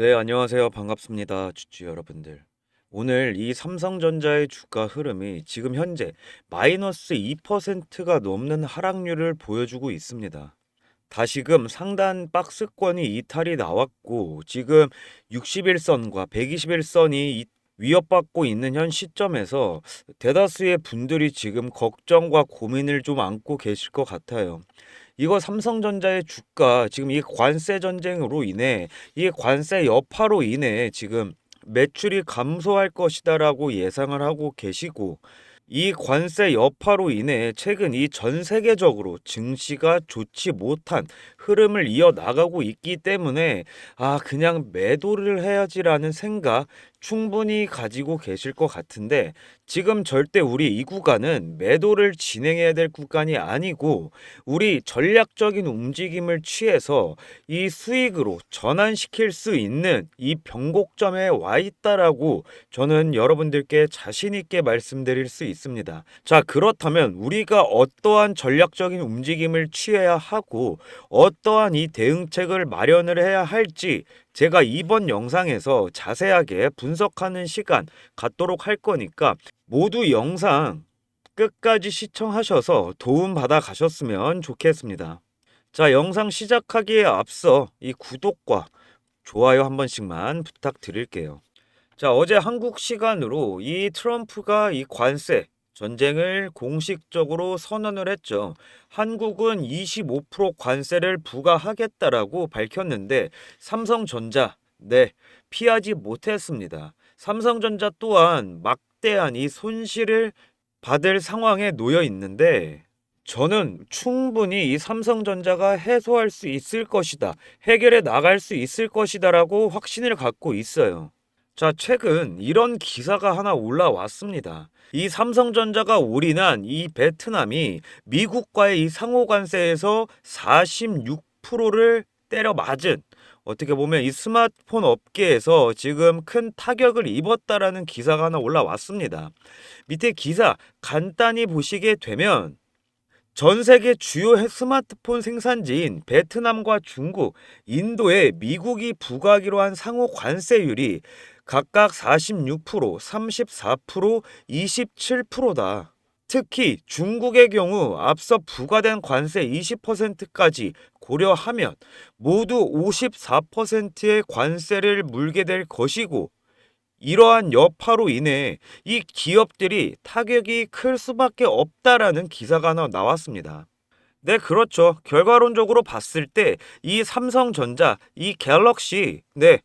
네, 안녕하세요. 반갑습니다. 주주 여러분들. 오늘 이 삼성전자의 주가 흐름이 지금 현재 마이너스 2%가 넘는 하락률을 보여주고 있습니다. 다시금 상단 박스권이 이탈이 나왔고 지금 61선과 121선이 위협받고 있는 현 시점에서 대다수의 분들이 지금 걱정과 고민을 좀 안고 계실 것 같아요. 이거 삼성전자의 주가 지금 이 관세 전쟁으로 인해 이 관세 여파로 인해 지금 매출이 감소할 것이다라고 예상을 하고 계시고 이 관세 여파로 인해 최근 이 전 세계적으로 증시가 좋지 못한 흐름을 이어나가고 있기 때문에 아 그냥 매도를 해야지라는 생각 충분히 가지고 계실 것 같은데 지금 절대 우리 이 구간은 매도를 진행해야 될 구간이 아니고 우리 전략적인 움직임을 취해서 이 수익으로 전환시킬 수 있는 이 변곡점에 와 있다라고 저는 여러분들께 자신 있게 말씀드릴 수 있습니다. 자, 그렇다면 우리가 어떠한 전략적인 움직임을 취해야 하고 어떠한 이 대응책을 마련을 해야 할지 제가 이번 영상에서 자세하게 분석하는 시간 갖도록 할 거니까 모두 영상 끝까지 시청하셔서 도움받아 가셨으면 좋겠습니다. 자, 영상 시작하기에 앞서 이 구독과 좋아요 한 번씩만 부탁드릴게요. 자, 어제 한국 시간으로 이 트럼프가 이 관세 전쟁을 공식적으로 선언을 했죠. 한국은 25% 관세를 부과하겠다라고 밝혔는데 삼성전자 네, 피하지 못했습니다. 삼성전자 또한 막대한 이 손실을 받을 상황에 놓여 있는데 저는 충분히 이 삼성전자가 해소할 수 있을 것이다. 해결해 나갈 수 있을 것이다라고 확신을 갖고 있어요. 자, 최근 이런 기사가 하나 올라왔습니다. 이 삼성전자가 올인한 이 베트남이 미국과의 이 상호 관세에서 46%를 때려 맞은 어떻게 보면 이 스마트폰 업계에서 지금 큰 타격을 입었다라는 기사가 하나 올라왔습니다. 밑에 기사 간단히 보시게 되면 전 세계 주요 스마트폰 생산지인 베트남과 중국, 인도에 미국이 부과하기로 한 상호 관세율이 각각 46%, 34%, 27%다. 특히 중국의 경우 앞서 부과된 관세 20%까지 고려하면 모두 54%의 관세를 물게 될 것이고 이러한 여파로 인해 이 기업들이 타격이 클 수밖에 없다라는 기사가 나왔습니다. 네, 그렇죠. 결과론적으로 봤을 때 이 삼성전자, 이 갤럭시, 네,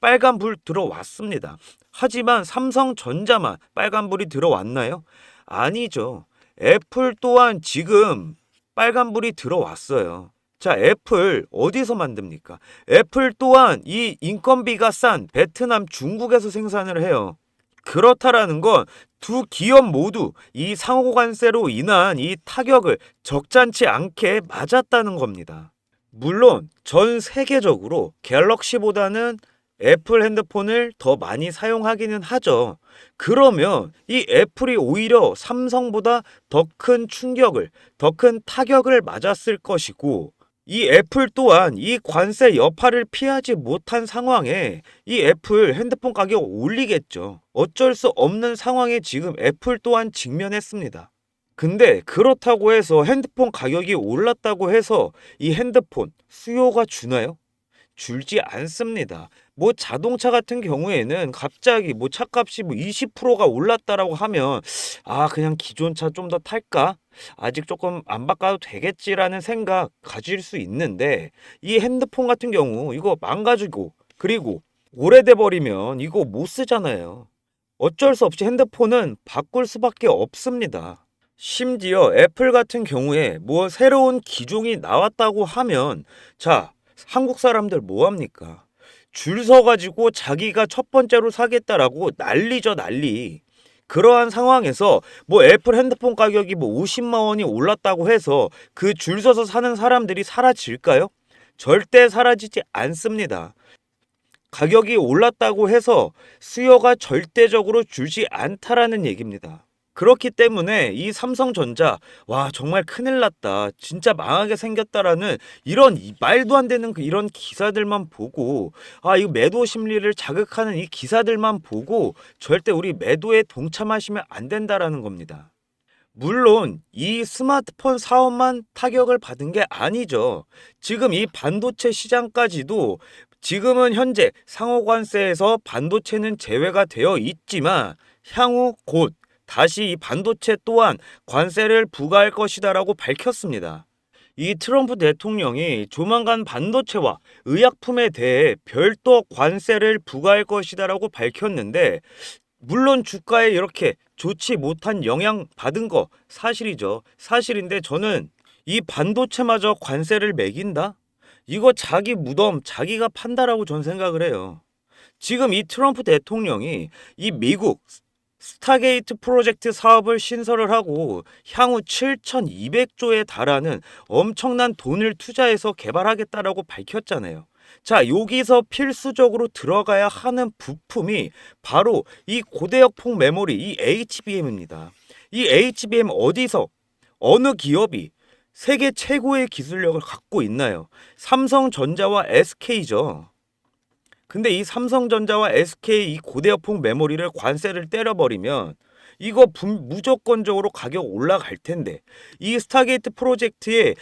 빨간불 들어왔습니다. 하지만 삼성전자만 빨간불이 들어왔나요? 아니죠. 애플 또한 지금 빨간불이 들어왔어요. 자, 애플 어디서 만듭니까? 애플 또한 이 인건비가 싼 베트남, 중국에서 생산을 해요. 그렇다라는 건 두 기업 모두 이 상호 관세로 인한 이 타격을 적잖지 않게 맞았다는 겁니다. 물론 전 세계적으로 갤럭시보다는 애플 핸드폰을 더 많이 사용하기는 하죠. 그러면 이 애플이 오히려 삼성보다 더 큰 충격을, 더 큰 타격을 맞았을 것이고, 이 애플 또한 이 관세 여파를 피하지 못한 상황에 이 애플 핸드폰 가격 올리겠죠. 어쩔 수 없는 상황에 지금 애플 또한 직면했습니다. 근데 그렇다고 해서 핸드폰 가격이 올랐다고 해서 이 핸드폰 수요가 주나요? 줄지 않습니다. 뭐 자동차 같은 경우에는 갑자기 뭐 차값이 뭐 20%가 올랐다라고 하면 아 그냥 기존 차 좀 더 탈까? 아직 조금 안 바꿔도 되겠지라는 생각 가질 수 있는데 이 핸드폰 같은 경우 이거 망가지고 그리고 오래돼 버리면 이거 못 쓰잖아요. 어쩔 수 없이 핸드폰은 바꿀 수밖에 없습니다. 심지어 애플 같은 경우에 뭐 새로운 기종이 나왔다고 하면 자 한국 사람들 뭐 합니까? 줄 서가지고 자기가 첫 번째로 사겠다라고 난리죠, 난리. 그러한 상황에서 뭐 애플 핸드폰 가격이 뭐 50만 원이 올랐다고 해서 그 줄 서서 사는 사람들이 사라질까요? 절대 사라지지 않습니다. 가격이 올랐다고 해서 수요가 절대적으로 줄지 않다라는 얘기입니다. 그렇기 때문에 이 삼성전자 와 정말 큰일 났다 진짜 망하게 생겼다라는 이런 이 말도 안 되는 그 이런 기사들만 보고 아 이거 매도 심리를 자극하는 이 기사들만 보고 절대 우리 매도에 동참하시면 안 된다라는 겁니다. 물론 이 스마트폰 사업만 타격을 받은 게 아니죠. 지금 이 반도체 시장까지도 지금은 현재 상호관세에서 반도체는 제외가 되어 있지만 향후 곧 다시 이 반도체 또한 관세를 부과할 것이다라고 밝혔습니다. 이 트럼프 대통령이 조만간 반도체와 의약품에 대해 별도 관세를 부과할 것이다라고 밝혔는데 물론 주가에 이렇게 좋지 못한 영향 받은 거 사실이죠. 사실인데 저는 이 반도체마저 관세를 매긴다? 이거 자기 무덤 자기가 판다라고 전 생각을 해요. 지금 이 트럼프 대통령이 이 미국 스타게이트 프로젝트 사업을 신설을 하고 향후 7,200조에 달하는 엄청난 돈을 투자해서 개발하겠다라고 밝혔잖아요. 자, 여기서 필수적으로 들어가야 하는 부품이 바로 이 고대역폭 메모리, 이 HBM입니다. 이 HBM 어디서, 어느 기업이 세계 최고의 기술력을 갖고 있나요? 삼성전자와 SK죠. 근데 이 삼성전자와 SK 이 고대역폭 메모리를 관세를 때려버리면 이거 분- 무조건적으로 가격 올라갈 텐데 이 스타게이트 프로젝트에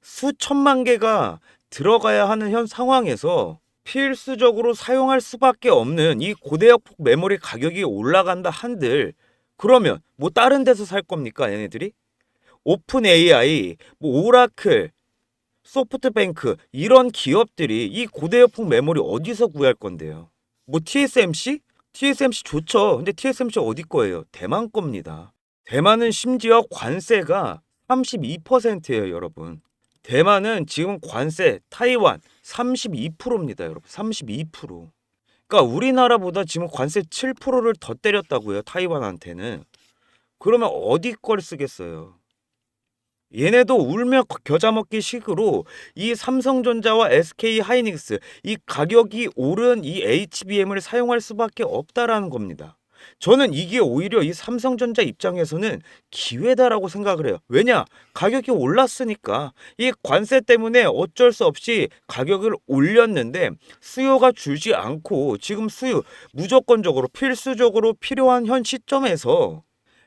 수천만 개가 들어가야 하는 현 상황에서 필수적으로 사용할 수밖에 없는 이 고대역폭 메모리 가격이 올라간다 한들 그러면 뭐 다른 데서 살 겁니까 얘네들이? 오픈 AI, 뭐 오라클, 소프트뱅크 이런 기업들이 이 고대역폭 메모리 어디서 구할 건데요? 뭐 TSMC? TSMC 좋죠. 근데 TSMC 어디 거예요? 대만 겁니다. 대만은 심지어 관세가 32%예요, 여러분. 대만은 지금 관세 타이완 32%입니다, 여러분. 32%. 그러니까 우리나라보다 지금 관세 7%를 더 때렸다고요, 타이완한테는. 그러면 어디 걸 쓰겠어요? 얘네도 울며 겨자 먹기 식으로 이 삼성전자와 SK 하이닉스 이 가격이 오른 이 HBM을 사용할 수밖에 없다라는 겁니다. 저는 이게 오히려 이 삼성전자 입장에서는 기회다라고 생각을 해요. 왜냐? 가격이 올랐으니까 이 관세 때문에 어쩔 수 없이 가격을 올렸는데 수요가 줄지 않고 지금 수요 무조건적으로 필수적으로 필요한 현 시점에서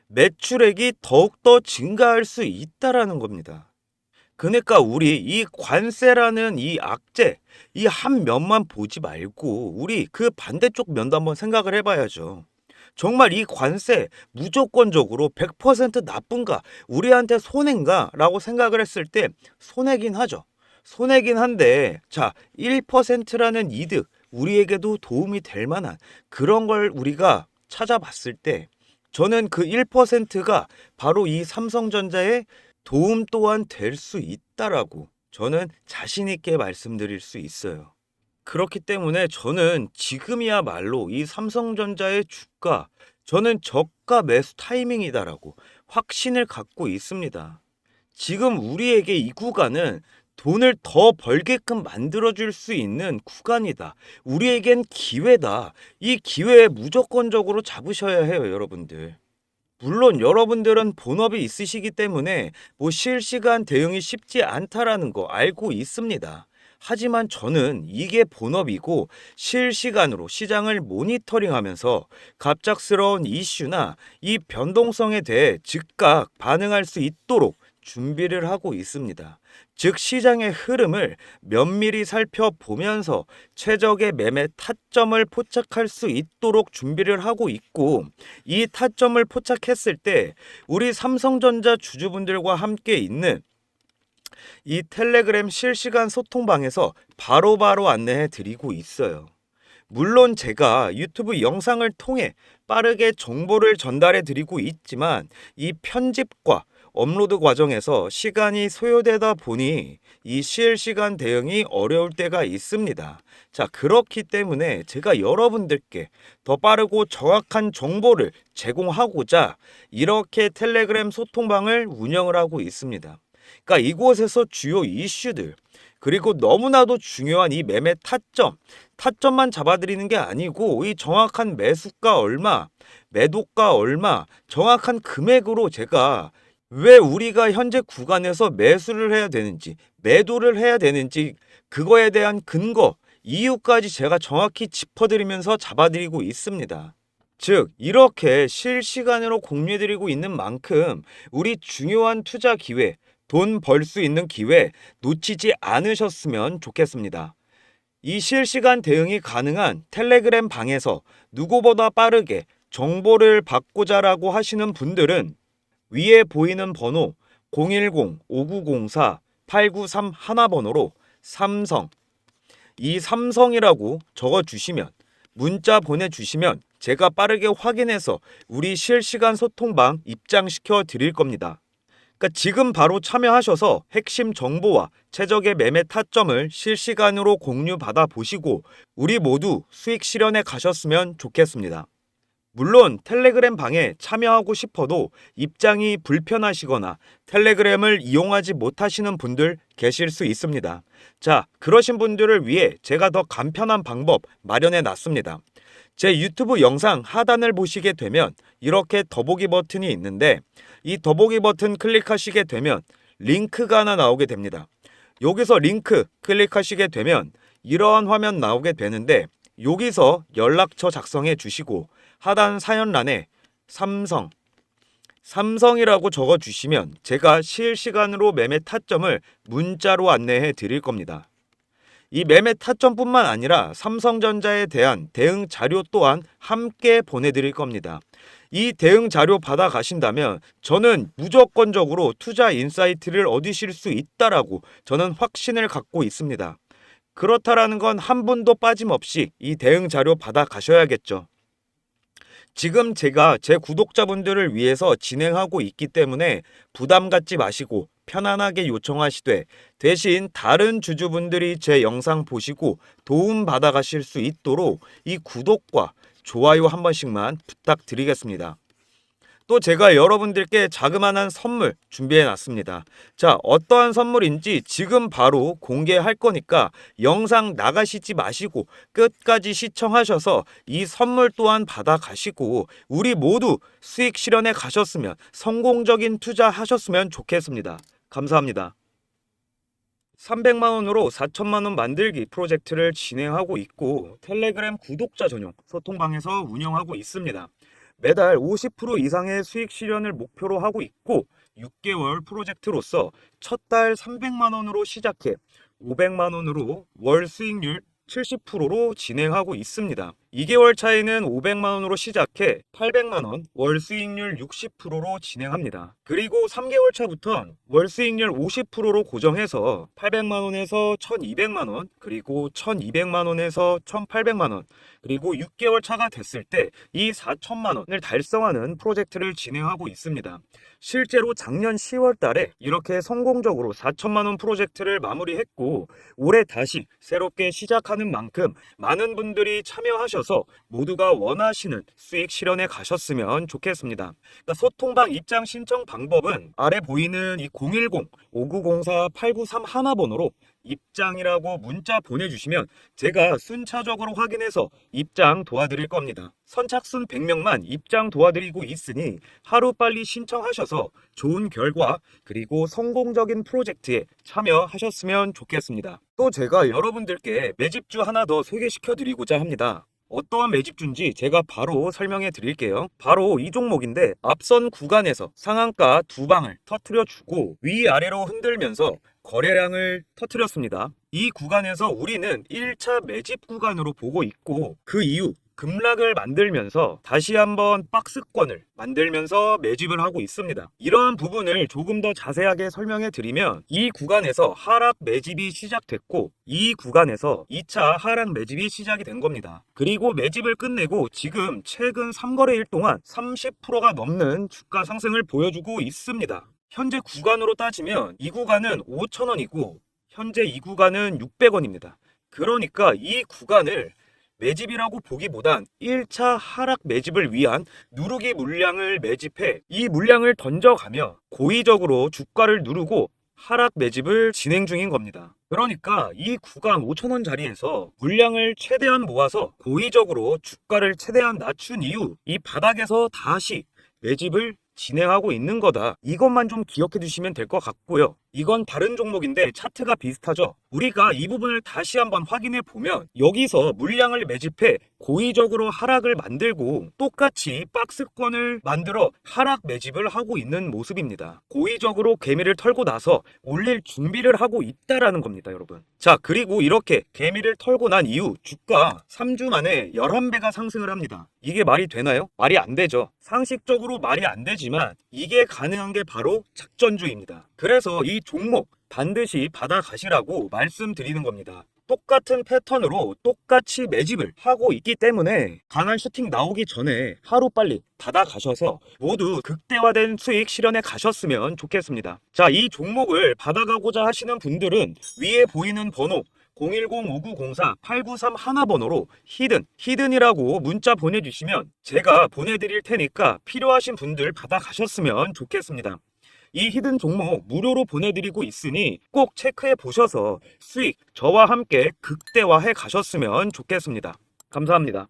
매출액이 더욱더 증가할 수 있다라는 겁니다. 그러니까 우리 이 관세라는 이 악재 이 한 면만 보지 말고 우리 그 반대쪽 면도 한번 생각을 해봐야죠. 정말 이 관세 무조건적으로 100% 나쁜가 우리한테 손해인가 라고 생각을 했을 때 손해긴 하죠. 손해긴 한데 자 1%라는 이득 우리에게도 도움이 될 만한 그런 걸 우리가 찾아봤을 때 저는 그 1%가 바로 이 삼성전자의 도움 또한 될 수 있다라고 저는 자신 있게 말씀드릴 수 있어요. 그렇기 때문에 저는 지금이야말로 이 삼성전자의 주가 저는 저가 매수 타이밍이다라고 확신을 갖고 있습니다. 지금 우리에게 이 구간은 돈을 더 벌게끔 만들어줄 수 있는 구간이다. 우리에겐 기회다. 이 기회에 무조건적으로 잡으셔야 해요, 여러분들. 물론 여러분들은 본업이 있으시기 때문에 뭐 실시간 대응이 쉽지 않다라는 거 알고 있습니다. 하지만 저는 이게 본업이고 실시간으로 시장을 모니터링 하면서 갑작스러운 이슈나 이 변동성에 대해 즉각 반응할 수 있도록 준비를 하고 있습니다. 즉 시장의 흐름을 면밀히 살펴보면서 최적의 매매 타점을 포착할 수 있도록 준비를 하고 있고 이 타점을 포착했을 때 우리 삼성전자 주주분들과 함께 있는 이 텔레그램 실시간 소통방에서 바로바로 안내해 드리고 있어요. 물론 제가 유튜브 영상을 통해 빠르게 정보를 전달해 드리고 있지만 이 편집과 업로드 과정에서 시간이 소요되다 보니 이 실시간 대응이 어려울 때가 있습니다. 자, 그렇기 때문에 제가 여러분들께 더 빠르고 정확한 정보를 제공하고자 이렇게 텔레그램 소통방을 운영을 하고 있습니다. 그러니까 이곳에서 주요 이슈들 그리고 너무나도 중요한 이 매매 타점 타점만 잡아드리는 게 아니고 이 정확한 매수가 얼마 매도가 얼마 정확한 금액으로 제가 왜 우리가 현재 구간에서 매수를 해야 되는지 매도를 해야 되는지 그거에 대한 근거 이유까지 제가 정확히 짚어드리면서 잡아드리고 있습니다. 즉 이렇게 실시간으로 공유해드리고 있는 만큼 우리 중요한 투자 기회 돈 벌 수 있는 기회 놓치지 않으셨으면 좋겠습니다. 이 실시간 대응이 가능한 텔레그램 방에서 누구보다 빠르게 정보를 받고자 라고 하시는 분들은 위에 보이는 번호 010-5904-893 하나번호로 삼성 이 삼성이라고 적어 주시면 문자 보내주시면 제가 빠르게 확인해서 우리 실시간 소통방 입장시켜 드릴 겁니다. 그러니까 지금 바로 참여하셔서 핵심 정보와 최적의 매매 타점을 실시간으로 공유 받아 보시고 우리 모두 수익 실현에 가셨으면 좋겠습니다. 물론 텔레그램 방에 참여하고 싶어도 입장이 불편하시거나 텔레그램을 이용하지 못하시는 분들 계실 수 있습니다. 자, 그러신 분들을 위해 제가 더 간편한 방법 마련해 놨습니다. 제 유튜브 영상 하단을 보시게 되면 이렇게 더보기 버튼이 있는데 이 더보기 버튼 클릭하시게 되면 링크가 하나 나오게 됩니다. 여기서 링크 클릭하시게 되면 이러한 화면 나오게 되는데 여기서 연락처 작성해 주시고 하단 사연란에 삼성 삼성이라고 적어 주시면 제가 실시간으로 매매 타점을 문자로 안내해 드릴 겁니다. 이 매매 타점뿐만 아니라 삼성전자에 대한 대응 자료 또한 함께 보내드릴 겁니다. 이 대응 자료 받아 가신다면 저는 무조건적으로 투자 인사이트를 얻으실 수 있다라고 저는 확신을 갖고 있습니다. 그렇다라는 건 한 분도 빠짐없이 이 대응 자료 받아 가셔야겠죠. 지금 제가 제 구독자분들을 위해서 진행하고 있기 때문에 부담 갖지 마시고 편안하게 요청하시되 대신 다른 주주분들이 제 영상 보시고 도움 받아 가실 수 있도록 이 구독과 좋아요 한 번씩만 부탁드리겠습니다. 또 제가 여러분들께 자그마한 선물 준비해 놨습니다. 자, 어떠한 선물인지 지금 바로 공개할 거니까 영상 나가시지 마시고 끝까지 시청하셔서 이 선물 또한 받아 가시고 우리 모두 수익 실현에 가셨으면 성공적인 투자 하셨으면 좋겠습니다. 감사합니다. 300만 원으로 4천만 원 만들기 프로젝트를 진행하고 있고 텔레그램 구독자 전용 소통방에서 운영하고 있습니다. 매달 50% 이상의 수익 실현을 목표로 하고 있고 6개월 프로젝트로서 첫 달 300만 원으로 시작해 500만 원으로 월 수익률 70%로 진행하고 있습니다. 2개월 차에는 500만 원으로 시작해 800만 원, 월 수익률 60%로 진행합니다. 그리고 3개월 차부터 월 수익률 50%로 고정해서 800만 원에서 1200만 원, 그리고 1200만 원에서 1800만 원, 그리고 6개월 차가 됐을 때 이 4천만 원을 달성하는 프로젝트를 진행하고 있습니다. 실제로 작년 10월 달에 이렇게 성공적으로 4천만 원 프로젝트를 마무리했고 올해 다시 새롭게 시작하는 만큼 많은 분들이 참여하셔서 모두가 원하시는 수익 실현에 가셨으면 좋겠습니다. 그러니까 소통방 입장 신청 방법은 아래 보이는 이 010-5904-893 하나번호로 입장이라고 문자 보내주시면 제가 순차적으로 확인해서 입장 도와드릴 겁니다. 선착순 100명만 입장 도와드리고 있으니 하루빨리 신청하셔서 좋은 결과 그리고 성공적인 프로젝트에 참여하셨으면 좋겠습니다. 또 제가 여러분들께 매집주 하나 더 소개시켜 드리고자 합니다. 어떠한 매집주인지 제가 바로 설명해 드릴게요. 바로 이 종목인데 앞선 구간에서 상한가 두 방을 터트려 주고 위아래로 흔들면서 거래량을 터트렸습니다. 이 구간에서 우리는 1차 매집 구간으로 보고 있고 그 이후 급락을 만들면서 다시 한번 박스권을 만들면서 매집을 하고 있습니다. 이러한 부분을 조금 더 자세하게 설명해 드리면 이 구간에서 하락 매집이 시작됐고 이 구간에서 2차 하락 매집이 시작이 된 겁니다. 그리고 매집을 끝내고 지금 최근 3거래일 동안 30%가 넘는 주가 상승을 보여주고 있습니다. 현재 구간으로 따지면 이 구간은 5,000원이고 현재 이 구간은 600원입니다. 그러니까 이 구간을 매집이라고 보기보단 1차 하락 매집을 위한 누르기 물량을 매집해 이 물량을 던져가며 고의적으로 주가를 누르고 하락 매집을 진행 중인 겁니다. 그러니까 이 구간 5천원 자리에서 물량을 최대한 모아서 고의적으로 주가를 최대한 낮춘 이후 이 바닥에서 다시 매집을 진행하고 있는 거다. 이것만 좀 기억해 두시면 될 것 같고요. 이건 다른 종목인데 차트가 비슷하죠. 우리가 이 부분을 다시 한번 확인해 보면 여기서 물량을 매집해 고의적으로 하락을 만들고 똑같이 박스권을 만들어 하락 매집을 하고 있는 모습입니다. 고의적으로 개미를 털고 나서 올릴 준비를 하고 있다라는 겁니다, 여러분. 자, 그리고 이렇게 개미를 털고 난 이후 주가 3주 만에 11배가 상승을 합니다. 이게 말이 되나요? 말이 안 되죠. 상식적으로 말이 안 되지만 이게 가능한 게 바로 작전주의입니다. 그래서 이 종목 반드시 받아가시라고 말씀드리는 겁니다. 똑같은 패턴으로 똑같이 매집을 하고 있기 때문에 강한 슈팅 나오기 전에 하루 빨리 받아가셔서 모두 극대화된 수익 실현에 가셨으면 좋겠습니다. 자, 이 종목을 받아가고자 하시는 분들은 위에 보이는 번호 010-5904-893 하나번호로 히든, 히든이라고 문자 보내주시면 제가 보내드릴 테니까 필요하신 분들 받아가셨으면 좋겠습니다. 이 히든 종목 무료로 보내드리고 있으니 꼭 체크해 보셔서 수익 저와 함께 극대화해 가셨으면 좋겠습니다. 감사합니다.